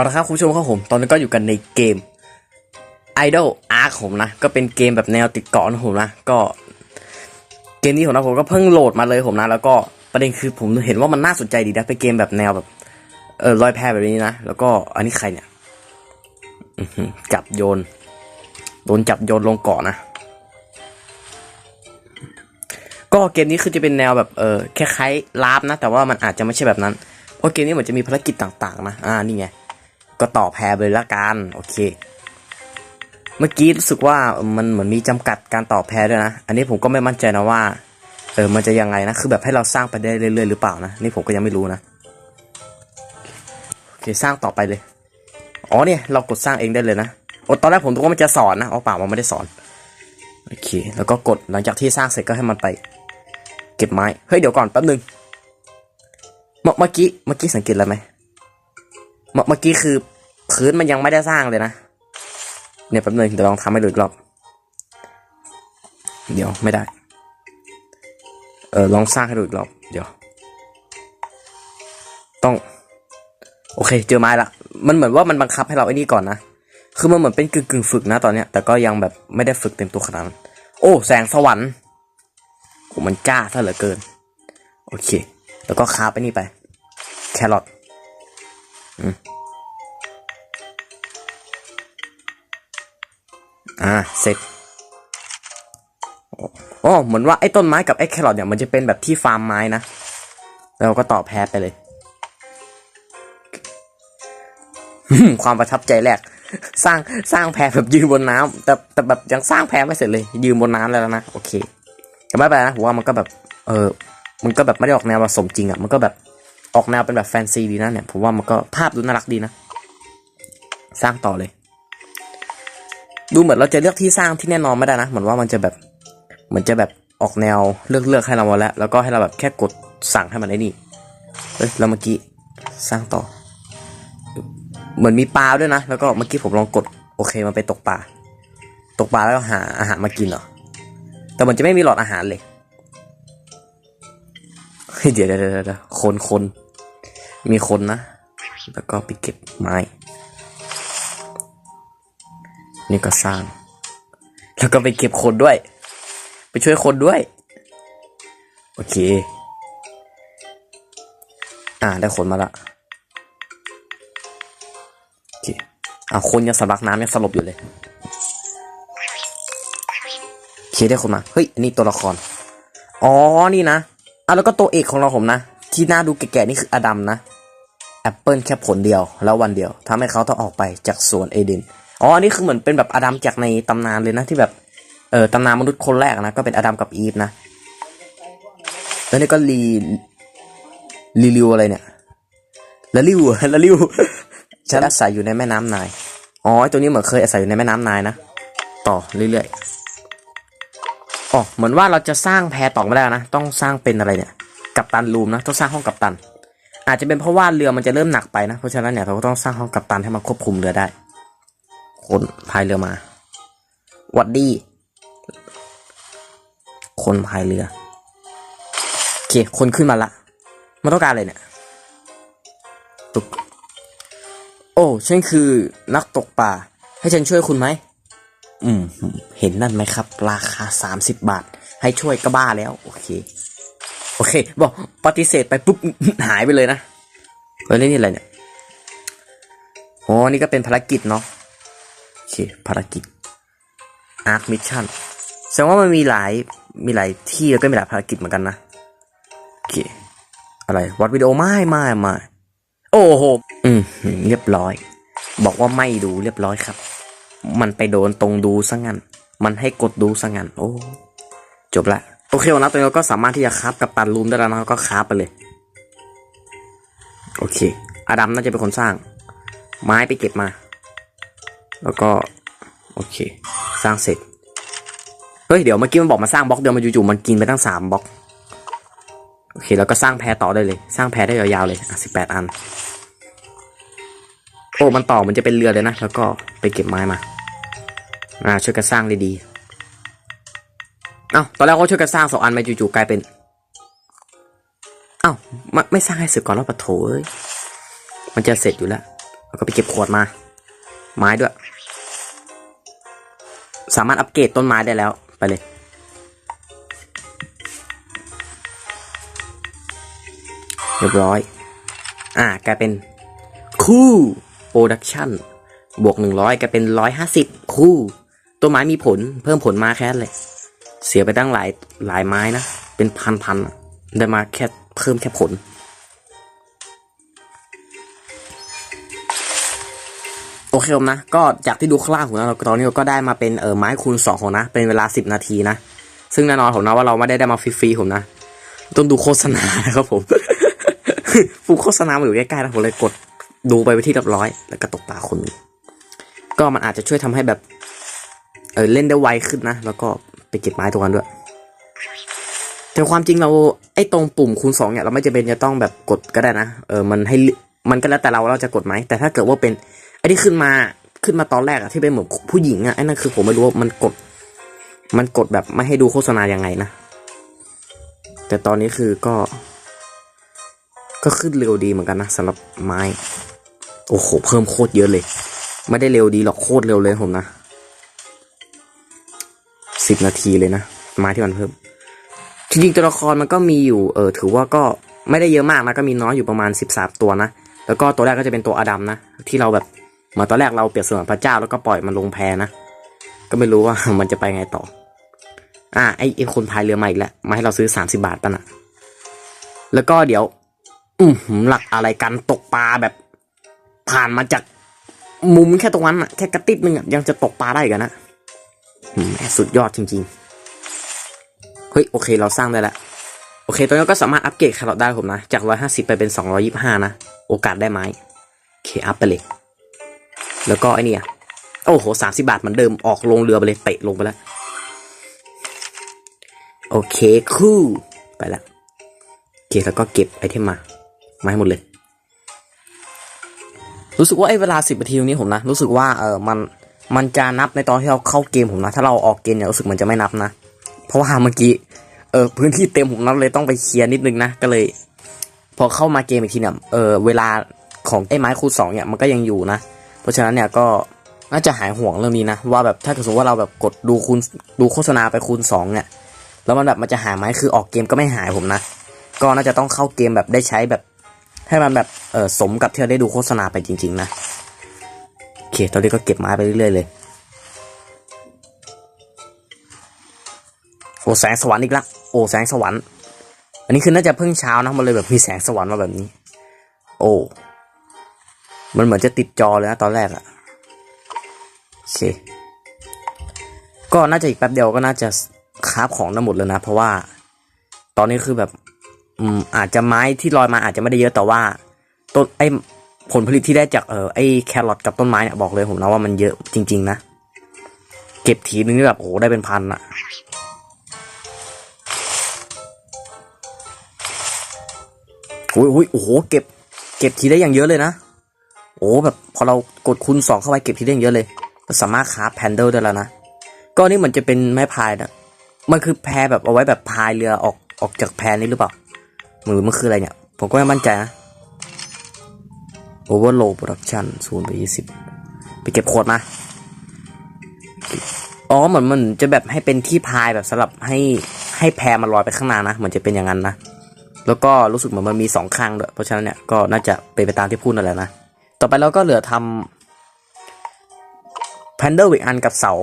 เอาละครับคุณผู้ชมครับผม ตอนนี้ก็อยู่กันในเกม Idol Arc ผมนะ ก็เป็นเกมแบบแนวติดเกาะนะผมนะ ก็ เกมนี้ผมนะผมก็เพิ่งโหลดมาเลยผมนะ แล้วก็ประเด็นคือผมเห็นว่ามันน่าสนใจดีนะ เป็นเกมแบบแนวแบบ เออลอยแพแบบนี้นะ แล้วก็อันนี้ใครเนี่ยจับโยน โดนจับโยนลงเกาะนะ ก็เกมนี้คือจะเป็นแนวแบบ เออคล้ายๆลาบนะ แต่ว่ามันอาจจะไม่ใช่แบบนั้น เพราะเกมนี้เหมือนจะมีภารกิจต่างๆนะ อ่า นี่ไง ก็ต่อแพรไปเลยละกันโอเค เมื่อกี้รู้สึกว่ามันเหมือนมีจำกัดการต่อแพรด้วยนะ อันนี้ผมก็ไม่มั่นใจนะว่าเออมันจะยังไงนะคือแบบให้เราสร้างไปได้เรื่อยๆหรือเปล่านะนี่ผมก็ยังไม่รู้นะโอเคสร้างต่อไปเลยอ๋อเนี่ยเรากดสร้างเองได้เลยนะโอ้ตอนแรกผมนึกว่ามันจะสอนนะอ๋อเปล่ามันไม่ได้สอนโอเค แล้วก็กดหลังจากที่สร้างเสร็จก็ให้มันไป เก็บไม้เฮ้ยเดี๋ยวก่อนแป๊บนึงเมื่อเมื่อกี้เมื่อกี้สังเกตอะไรไหม เมื่อกี้คือพื้นมันยังไม่ได้สร้างเลยนะ เนี่ยแป๊บนึงเดี๋ยวลองทำให้ดูอีกรอบ เดี๋ยวไม่ได้ เออลองสร้างให้ดูอีกรอบ เดี๋ยว ต้อง โอเค เจอไม้ละ มันเหมือนว่ามันบังคับให้เราไอ้นี่ก่อนนะ คือมันเหมือนเป็นกึ่งกึ่งฝึกนะตอนเนี้ย แต่ก็ยังแบบไม่ได้ฝึกเต็มตัวขนาดนั้น โอ้ แสงสวรรค์โอ้มันจ้าซะเหลือเกิน โอเค แล้วก็คาไปนี่ไป แครอท อ่าเสร็จอ๋อเหมือนว่าไอ้ต้นไม้กับไอ้แครอทเนี่ยมันจะเป็นแบบที่ฟาร์มไม้นะเราก็ต่อแพรไปเลย ความประทับใจแรก สร้างสร้างแพรแบบยืนบนน้ำแต่แต่แบบยังสร้างแพรไม่เสร็จเลย ยืนบนน้ำแล้วนะโอเคแต่ไม่เป็นไรนะผมว่ามันก็แบบ เออมันก็แบบไม่ได้ออกแนวผสมจริงอะ่ะมันก็แบบ ออกแนวเป็นแบบแฟนซีดีนะเนี่ยผมว่ามันก็ภาพดูน่ารักดีนะ สร้างต่อเลย ดูเหมือนเราจะเลือกที่สร้างที่แน่นอนไม่ได้นะ เหมือนว่ามันจะแบบเหมือนจะแบบออกแนวเลือกเลือกให้เราแล้ว แล้วก็ให้เราแบบแค่กดสั่งให้มันได้นี่เฮ้ยแล้วเมื่อกี้สร้างต่อ เหมือนมีปลาด้วยนะ แล้วก็เมื่อกี้ผมลองกดโอเคมันไปตกปลาตกปลาแล้วหาอาหารมากินเหรอแต่มันจะไม่มีหลอดอาหารเลย ฮ้ยเดี๋ยวเดี๋ยวเดี๋ยวคนคนมีคนนะ แล้วก็ไปเก็บไม้ นี่ก็สร้าง แล้วก็ไปเก็บคนด้วย ไปช่วยคนด้วย โอเค อ่าได้คนมาละโอเคอ่าคนยังสำลักน้ำยังสลบอยู่เลยโอเคได้คนมา เฮ้ยนนี้ตัวละคร อ๋อ นี่นะ อะแล้วก็ตัวเอกของเราผมนะ ที่น่าดูแก่ๆนี่คืออดัมนะแอปเปิลแค่ผลเดียวแล้ววันเดียวทำให้เขาต้องออกไปจากสวนเอเดนอ๋ออันนี้คือเหมือนเป็นแบบอดัมจากในตำนานเลยนะที่แบบเออตำนานมนุษย์คนแรกนะก็เป็นอดัมกับอีฟนะแล้วนี่ก็รีรีลิวอะไรเนี่ยละลิวละลิวฉันอาศัยอยู่ในแม่น้ำนาย อ๋อตัวนี้เหมือนเคยอาศัยอยู่ในแม่น้ำนายนะ ต่อเรื่อยๆ อ๋อเหมือนว่าเราจะสร้างแพต่อไม่ได้นะ ต้องสร้างเป็นอะไรเนี่ย กัปตันรูมนะ ต้องสร้างห้องกัปตัน อาจจะเป็นเพราะว่าเรือมันจะเริ่มหนักไปนะ เพราะฉะนั้นเนี่ยเราก็ต้องสร้างห้องกัปตันให้มันควบคุมเรือได้ คนพายเรือมา วัดดี คนพายเรือ โอเค คนขึ้นมาละ มันต้องการอะไรเนี่ยตุกโอ้ ฉันคือนักตกปลา ให้ฉันช่วยคุณไหม อืม เห็นนั่นไหมครับ ราคาสามสิบบาท ให้ช่วยก็บ้าแล้ว โอเค โอเค บอกปฏิเสธไปปุ๊บหายไปเลยนะเฮ้ยนี่อะไรเนี่ยโอ้นี่ก็เป็นภารกิจเนาะโอเคภารกิจ Arc Mission แสดงว่ามันมีหลายมีหลายที่แล้วก็มีหลายภารกิจเหมือนกันนะโอเค อะไรวัดวิดีโอไม่ไม่ไม่โอ้โห อืมเรียบร้อย บอกว่าไม่ดูเรียบร้อยครับ มันไปโดนตรงดูซะงั้น มันให้กดดูซะงั้น โอ้ จบละ โอเควันนี้ตัวนี้เราก็สามารถที่จะคราฟกับตันรูมได้แล้วนะก็คราฟไปเลย โอเค อดัมน่าจะเป็นคนสร้าง ไม้ไปเก็บมา แล้วก็ โอเค สร้างเสร็จ เฮ้ย เดี๋ยวเมื่อกี้มันบอกมาสร้างบล็อกเดียวมาจู่ๆมันกินไปตั้งสามบล็อก โอเค แล้วก็สร้างแพรต่อได้เลย สร้างแพรได้ยาวๆเลย อะสิบแปดอัน อ้มันต่อมันจะเป็นเรือเลยนะ แล้วก็ไปเก็บไม้มา อ่าช่วยกันสร้างดีๆ เอ้าตอนแรกก็ช่วยกันสร้างสองอันมาจู่ๆกลายเป็น เอ้าไม่ไม่สร้างให้เสร็จก่อนแล้วปะโถยมันจะเสร็จอยู่แล้ว แล้วก็ไปเก็บขวดมา ไม้ด้วย สามารถอัปเกรดต้นไม้ได้แล้วไปเลยเรียบร้อย อ่ากลายเป็นคู่ โปรดักชั่นบวกหนึ่งร้อยกลายเป็นร้อยห้าสิบคู่ต้นไม้มีผลเพิ่มผลมาแค่เลย เสียไปตั้งหลายหลายไม้นะ เป็นพันพันๆได้มาแค่เพิ่มแค่ผล โอเคผมนะ ก็จากที่ดูข้างล่างของเราตอนนี้เราก็ได้มาเป็นเออไม้คูณสองของนะ เป็นเวลาสิบนาทีนะ ซึ่งแน่นอนผมนะว่าเราไม่ได้ได้มาฟรีๆผมนะต้องดูโฆษณานะครับผม ฟูโฆษณามาอยู่ใกล้ๆนะผมเลยกด ดูไปไปที่เรียบร้อย แล้วก็ตกตาคนก็มันอาจจะช่วยทำให้แบบ เออเล่นได้ไวขึ้นนะ แล้วก็ไปเก็บไม้ตรงนั้นด้วย แต่ความจริงเราไอ้ตรงปุ่มคูณสองเนี่ยเราไม่จำเป็นจะต้องแบบกดก็ได้นะ เออมันให้มันก็แล้วแต่เราว่าเราจะกดไหม แต่ถ้าเกิดว่าเป็นไอ้ที่ขึ้นมาขึ้นมาตอนแรกอะที่เป็นเหมือนผู้หญิงอะไอ้นั่นคือผมไม่รู้ว่ามันกด มันกดแบบไม่ให้ดูโฆษณายังไงนะ แต่ตอนนี้คือก็ ก็ขึ้นเร็วดีเหมือนกันนะสำหรับไม้ โอ้โห เพิ่มโคตรเยอะเลย ไม่ได้เร็วดีหรอกโคตรเร็วเลยผมนะสิบนาทีเลยนะม้ที่มันเพิ่ม จริงๆตัวละครมันก็มีอยู่เออถือว่าก็ไม่ได้เยอะมากนะก็มีน้อยอยู่ประมาณสิบสามตัวนะแล้วก็ตัวแรกก็จะเป็นตัวอดัมนะที่เราแบบเหมือนตอนแรกเราเปรียบเสมือนพระเจ้าแล้วก็ปล่อยมันลงแพนะก็ไม่รู้ว่ามันจะไปไงต่อ อ่าไอไอคนพายเรือมาอีกแล้วมาให้เราซื้อสามสิบาทป่ะนะแล้วก็เดี๋ยว อืมหลักอะไรกันตกปลาแบบ ผ่านมาจากมุมแค่ตรงนั้นอะแค่กระติดนึงอะยังจะตกปลาได้กันนะสุดยอดจริงๆ เฮ้ย โอเคเราสร้างได้แล้ว โอเคตอนนี้ก็สามารถอัปเกรดแครอทได้ผมนะ จาก 150 ไปเป็น 225 นะ โอกาสได้ไหมโอเคอัพไปเลย แล้วก็ไอเนี่ย โอ้โห 30 บาทเหมือนเดิมออกลงเรือไปเลยเตะลงไปแล้ว โอเคคู่ไปแล้วโอเคแล้วก็เก็บไอเทมมา มาให้หมดเลย รู้สึกว่าไอ้เวลา10นาทีตรงนี้ผมนะ รู้สึกว่าเออมันมันจะนับในตอนที่เราเข้าเกมผมนะ ถ้าเราออกเกมเนี่ยรู้สึกมันจะไม่นับนะ เพราะว่าเมื่อกี้เออพื้นที่เต็มผมนั้นเลยต้องไปเคลียร์นิดนึงนะก็เลย พอเข้ามาเกมอีกทีเนี่ยเออเวลาของไอ้ไม้คูณสองเนี่ยมันก็ยังอยู่นะ เพราะฉะนั้นเนี่ยก็น่าจะหายห่วงเรื่องนี้นะ ว่าแบบถ้าเกิดสมมติว่าเราแบบกดดูคูณดูโฆษณาไปคูณสองเนี่ยแล้วมันแบบมันจะหายไหมคือออกเกมก็ไม่หายผมนะ ก็น่าจะต้องเข้าเกมแบบได้ใช้แบบ ให้มันแบบเออสมกับที่เราได้ดูโฆษณาไปจริง ๆ นะโอเคตอนนี้ก็เก็บไม้ไปเรื่อยๆเลยโอ้แสงสวรรค์อีกละโอ้แสงสวรรค์อันนี้คือน่าจะเพิ่งเช้านะมันเลยแบบมีแสงสวรรค์มาแบบนี้ โอ้มันเหมือนจะติดจอเลยนะตอนแรกอะโอเค ก็น่าจะอีกแป๊บเดียวก็น่าจะคาฟของได้หมดเลยนะ เพราะว่า ตอนนี้คือแบบ อืมอาจจะไม้ที่ลอยมาอาจจะไม่ได้เยอะแต่ว่าต้นไอผลผลิตที่ได้จากเออไอแครอทกับต้นไม้เนี่ยบอกเลยผมนะว่ามันเยอะจริง ๆ นะ เก็บทีนึงนี่แบบโอ้ได้เป็นพันอะโอ้ยโอ้ยโอ้โหเก็บ เก็บทีได้อย่างเยอะเลยนะโอ้แบบพอเรากดคูณสองเข้าไปเก็บทีได้อย่างเยอะเลยสามารถคราแพนเดิลได้แล้วนะก็นี่เหมือนจะเป็นไม้พายนะมันคือแพแบบเอาไว้แบบพายเรือออกออกจากแพนี้หรือเปล่า มือมันคืออะไรเนี่ย ผมก็ไม่มั่นใจนะ Overload Production ศูนย์ไปยี่สิบไปเก็บขวดมา อ๋อเหมือนมันจะแบบให้เป็นที่พายแบบสำหรับให้ให้แพมันลอยไปข้างหน้านะเหมือนจะเป็นอย่างนั้นนะ แล้วก็รู้สึกเหมือนมันมีสองข้างด้วย เพราะฉะนั้นเนี่ยก็น่าจะเป็นไปตามที่พูดนั่นแหละนะ ต่อไปเราก็เหลือทำแพนเดอร์อีกอันกับเสา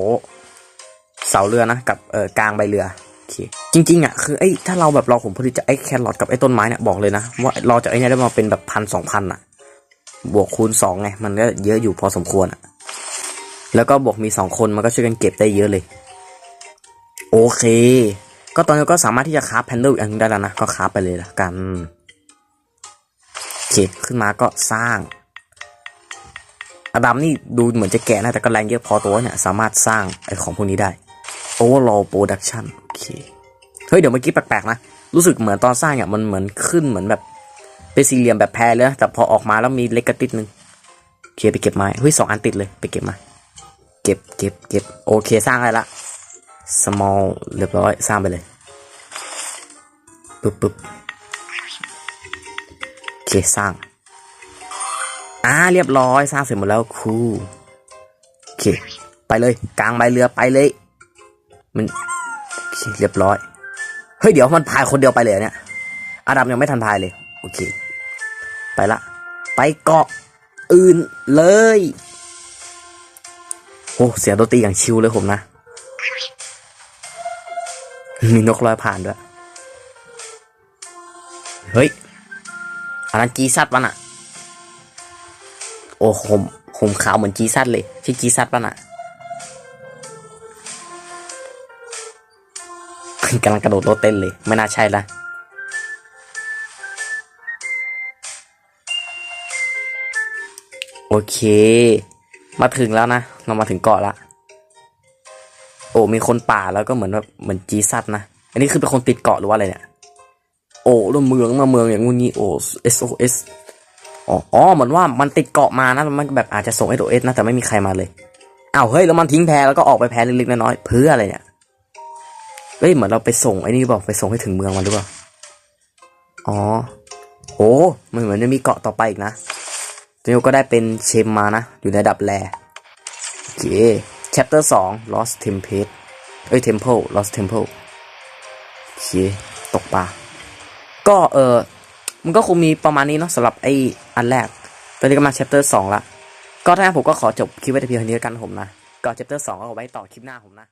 เสาเรือนะ กับเอ่อกลางใบเรือ โอเค จริงๆอะคือไอ้ถ้าเราแบบเราผมผลิตจากไอ้แครอทกับไอ้ต้นไม้เนี่ยบอกเลยนะว่าเราจากไอ้เนี่ยได้มาเป็นแบบพันสองพันอะ บวกคูณสองไงมันก็เยอะอยู่พอสมควรอะ แล้วก็บวกมีสองคนมันก็ช่วยกันเก็บได้เยอะเลย โอเค ก็ตอนนี้ก็สามารถที่จะคราฟแพนเดอร์อีกอันหนึ่งได้แล้วนะก็คราฟไปเลยละกันโอเคขึ้นมาก็สร้างอดัมนี่ดูเหมือนจะแก่นะแต่ก็แรงเยอะพอตัวเนี่ยสามารถสร้างไอของพวกนี้ได้ Overall Production โอเค เฮ้ยเดี๋ยวเมื่อกี้แปลกๆนะรู้สึกเหมือนตอนสร้างเนี่ยมันเหมือนขึ้นเหมือนแบบเป็นสี่เหลี่ยมแบบแพรเลยนะแต่พอออกมาแล้วมีเล็กกระติดนึงโอเคไปเก็บไม้เฮ้ยสองอันติดเลยไปเก็บมา เก็บเก็บเก็บโอเคสร้างได้ละ small เรียบร้อยสร้างไปเลยปึ๊บปึ๊บโอเคสร้างอ่าเรียบร้อยสร้างเสร็จหมดแล้วคูโอเค ไปเลย กลางใบเรือไปเลย มันโอเคเรียบร้อย เฮ้ยเดี๋ยวมันพายคนเดียวไปเลยเนี่ยอาดัมยังไม่ทันพายเลย โอเค ไปละ ไปเกาะอื่นเลยโอ้เสียงดนตรีอย่างชิลเลยผมนะ มีนกลอยผ่านด้วย เฮ้ยอันนั้นจีซัดปะน่ะ โอ้ผมผมขาวเหมือนจีซัดเลย ใช่จีซัดปะน่ะ กำลังกระโดดโลดเต้นเลย ไม่น่าใช่ละโอเค มาถึงแล้วนะ เรามาถึงเกาะละ โอ้มีคนป่าแล้วก็เหมือนแบบเหมือนจีซัดนะ อันนี้คือเป็นคนติดเกาะหรือว่าอะไรเนี่ย โอ้ล้วเมืองมาเมืองอย่างงูงี้โอ้ SOS อ๋ออ๋อเหมือนว่ามันติดเกาะมานะ มันแบบอาจจะส่ง SOS นะ แต่ไม่มีใครมาเลย อ้าวเฮ้ย แล้วมันทิ้งแพแล้วก็ออกไปแพเล็กๆน้อยๆเพื่ออะไรเนี่ย เฮ้ยเหมือนเราไปส่งไอ้นี่บอกไปส่งให้ถึงเมืองมันหรือเปล่า อ๋อโอ้มันเหมือนจะมีเกาะต่อไปอีกนะตอนนี้ก็ได้เป็นเชมมานะ อยู่ในดับแรโอเค chapter สอง lost temple เอ้ย temple lost temple โอเค ตกปลา ก็เออมันก็คงมีประมาณนี้เนาะสำหรับไอ้อันแรก ตอนนี้ก็มา chapter สองละ ก็ถ้าผมก็ขอจบคลิปไว้แต่เพียงเท่านี้แล้วกันผมนะ ก็ chapter สองก็เอาไว้ต่อคลิปหน้าผมนะ